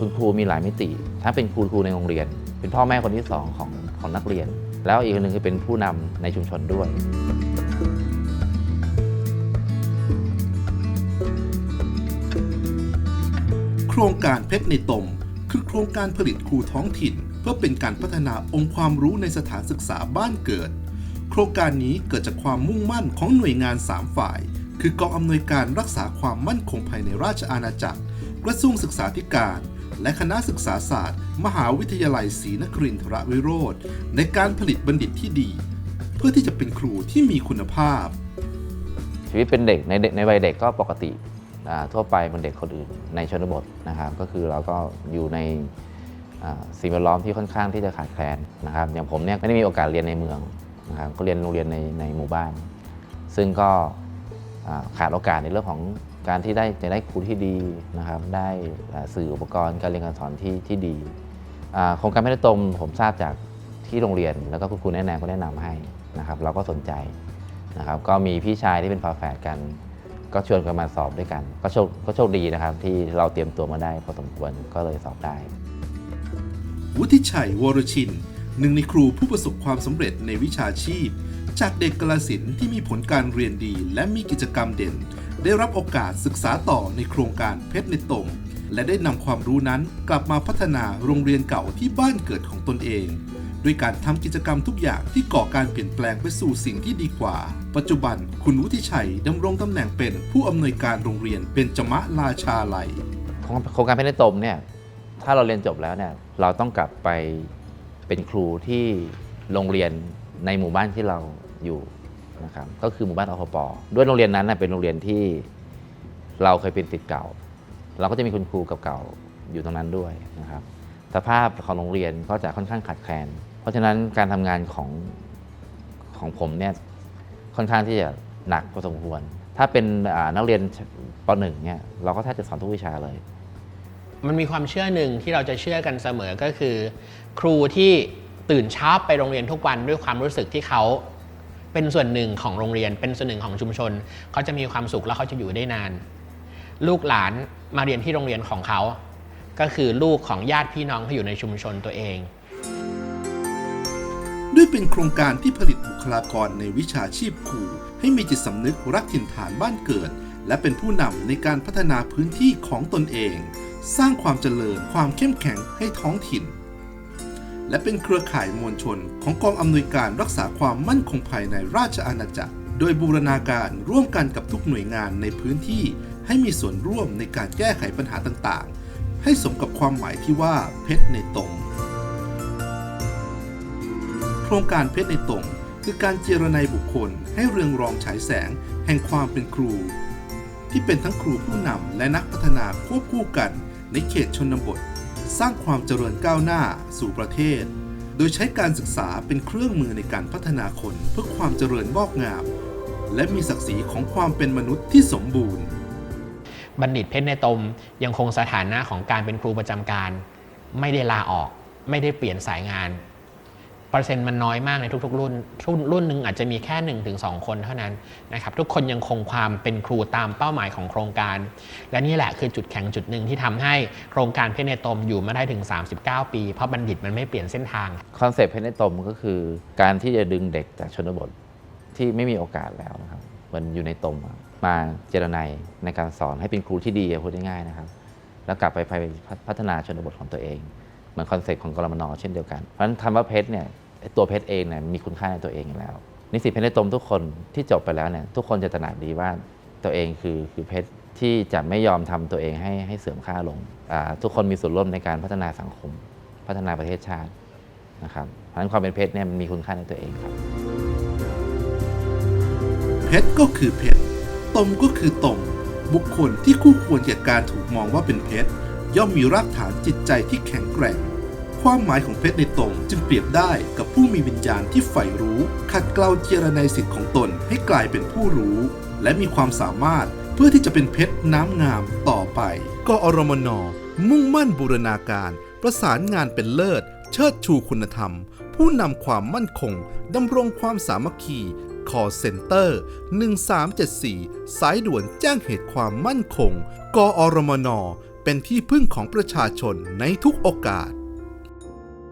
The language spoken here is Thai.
คุณครูมีหลายมิติ ถ้าเป็นครูครูในโรงเรียน เป็นพ่อแม่คนที่สองของของนักเรียน แล้วอีกคนหนึ่งคือเป็นผู้นำในชุมชนด้วย โครงการเพชรในตม คือโครงการผลิตครูท้องถิ่น เพื่อเป็นการพัฒนาองค์ความรู้ในสถานศึกษาบ้านเกิด โครงการนี้เกิดจากความมุ่งมั่นของหน่วยงาน 3 ฝ่าย คือกองอำนวยการรักษาความมั่นคงภายในราชอาณาจักร กระทรวงศึกษาธิการ และคณะศึกษาศาสตร์ มหาวิทยาลัยศรีนครินทรวิโรธในการผลิตบัณฑิตที่ดี เพื่อที่จะเป็นครูที่มีคุณภาพ ชีวิตเป็นเด็กในเด็กในวัยเด็กก็ปกติทั่วไปเหมือนเด็กคนอื่นในชนบทนะครับก็คือเราก็อยู่ในสิ่งแวดล้อมที่ค่อนข้างที่จะขาดแคลนนะครับอย่างผมเนี่ยไม่ได้มีโอกาสเรียนในเมืองนะครับก็เรียนโรงเรียนในในหมู่บ้าน ซึ่งก็ขาดโอกาสในเรื่องของ การที่ได้จะได้ครูที่ดีนะครับได้สื่ออุปกรณ์การเรียนการสอนที่ที่ดีโครงการไม่ได้ตรงผมทราบจากที่โรงเรียน แล้วก็คุณครูแนะนวก็แนะนำให้นะครับ เราก็สนใจนะครับ ก็มีพี่ชายที่เป็นฝาแฝดกัน ก็ชวนกันมาสอบด้วยกัน ก็โชคก็โชคดีนะครับ ที่เราเตรียมตัวมาได้พอสมควรก็เลยสอบได้ วุฒิชัยวรชินหนึ่งในครูผู้ประสบความสำเร็จในวิชาชีพ จากเด็กกลสินที่มีผลการเรียนดี และมีกิจกรรมเด่น ได้รับโอกาสศึกษาต่อในโครงการเพชรในตมและได้นำความรู้นั้นกลับมาพัฒนาโรงเรียนเก่าที่บ้านเกิดของตนเอง ด้วยการทำกิจกรรมทุกอย่างที่ก่อการเปลี่ยนแปลงไปสู่สิ่งที่ดีกว่า ปัจจุบันคุณวุฒิชัยดำรงตำแหน่งเป็นผู้อำนวยการโรงเรียนเบญจมะราชาลัยโครงโครงการเพชรในตมเนี่ยถ้าเราเรียนจบแล้วเนี่ยเราต้องกลับไปเป็นครูที่โรงเรียนในหมู่บ้านที่เราอยู่ นะครับก็คือหมู่บ้านอพปด้วยโรงเรียนนั้นนะเป็นโรงเรียนที่เราเคยเป็นศิษย์เก่า เราก็จะมีคุณครูเก่าๆอยู่ตรงนั้นด้วยนะครับสภาพของโรงเรียนก็จะค่อนข้างขาดแคลน เพราะฉะนั้นการทำงานของของผมเนี่ยค่อนข้างที่จะหนักพอสมควร ถ้าเป็นนักเรียนป .1 เนี่ยเราก็แทบจะสอนทุกวิชาเลย มันมีความเชื่อหนึ่งที่เราจะเชื่อกันเสมอก็คือ ครูที่ตื่นเช้าไปโรงเรียนทุกวันด้วยความรู้สึกที่เขา เป็นส่วนหนึ่งของโรงเรียน เป็นส่วนหนึ่งของชุมชน เขาจะมีความสุขและเขาจะอยู่ได้นาน ลูกหลานมาเรียนที่โรงเรียนของเขา ก็คือลูกของญาติพี่น้องที่อยู่ในชุมชนตัวเอง ด้วยเป็นโครงการที่ผลิตบุคลากรในวิชาชีพครูให้มีจิตสำนึกรักถิ่นฐานบ้านเกิด และเป็นผู้นำในการพัฒนาพื้นที่ของตนเอง สร้างความเจริญความเข้มแข็งให้ท้องถิ่น และเป็นเครือข่ายมวลชน ของกองอำนวยการรักษาความมั่นคงภายในราชอาณาจักร โดยบูรณาการร่วมกันกับทุกหน่วยงานในพื้นที่ ให้มีส่วนร่วมในการแก้ไขปัญหาต่างๆ ให้สมกับความหมายที่ว่าเพชรในตมโครงการเพชรในตรงคือการเจรไนายบุคคลให้เรืองรองฉายแสง แห่งความเป็นครู ที่เป็นทั้งครูผู้นำและนักพัฒนาควบคู่กันในเขตชนบท สร้างความเจริญก้าวหน้าสู่ประเทศ โดยใช้การศึกษาเป็นเครื่องมือในการพัฒนาคนเพื่อความเจริญงอกงาม และมีศักดิ์ศรีของความเป็นมนุษย์ที่สมบูรณ์ บัณฑิตเพชรในตมยังคงสถานะของการเป็นครูประจำการ ไม่ได้ลาออก ไม่ได้เปลี่ยนสายงาน เปอร์เซ็นต์มันน้อยมากในทุก ๆ รุ่น รุ่นรุ่นหนึ่งอาจจะมีแค่1นถึงสคนเท่านั้นนะครับทุกคนยังคงความเป็นครูตามเป้าหมายของโครงการ และนี่แหละคือจุดแข็งจุดหนึ่งที่ทำให้โครงการเพชรในตมอยู่มาได้ถึง 39 ปี เพราะบัณฑิตมันไม่เปลี่ยนเส้นทางคอนเซปต์เพชรในตมก็คือการที่จะดึงเด็กจากชนบทที่ไม่มีโอกาสแล้วนะครับมันอยู่ในตมมาเจรนายในการสอนให้เป็นครูที่ดีพูดง่ายๆนะครับ แล้วกลับไปพัฒนาชนบทของตัวเอง เหมือนคอนเซ็ปต์ของกรมนเช่นเดียวกัน เพราะฉะนั้นคำว่าเพชรเนี่ยตัวเพชรเองเนี่ยมีคุณค่าในตัวเองอยู่แล้ว นิสิตเพชรในตมทุกคนที่จบไปแล้วเนี่ยทุกคนจะตระหนักดีว่าตัวเองคือคือเพชรที่จะไม่ยอมทำตัวเองให้ให้เสื่อมค่าลงาทุกคนมีส่วนร่วมในการพัฒนาสังคม พัฒนาประเทศชาตินะครับเพราะฉะนั้นความเป็นเพชรเนี่ยมันมีคุณค่าในตัวเองครับ เพชรก็คือเพชรตมก็คือตมบุคคลที่คู่ควรแก่การถูกมองว่าเป็นเพชร ย่อมมีรากฐานจิตใจที่แข็งแกร่ง ความหมายของเพชรในตมจึงเปรียบได้กับผู้มีวิญญาณที่ใฝ่รู้ ขัดเกลาเจรในสิทธิ์ของตนให้กลายเป็นผู้รู้ และมีความสามารถเพื่อที่จะเป็นเพชรน้ำงามต่อไปกอรมนมุ่งมั่นบูรณาการ ประสานงานเป็นเลิศ เชิดชูคุณธรรม ผู้นำความมั่นคงดำรงความสามัคคี call center 1374 สายด่วนแจ้งเหตุความมั่นคง กอรมน เป็นที่พึ่งของประชาชนในทุกโอกาส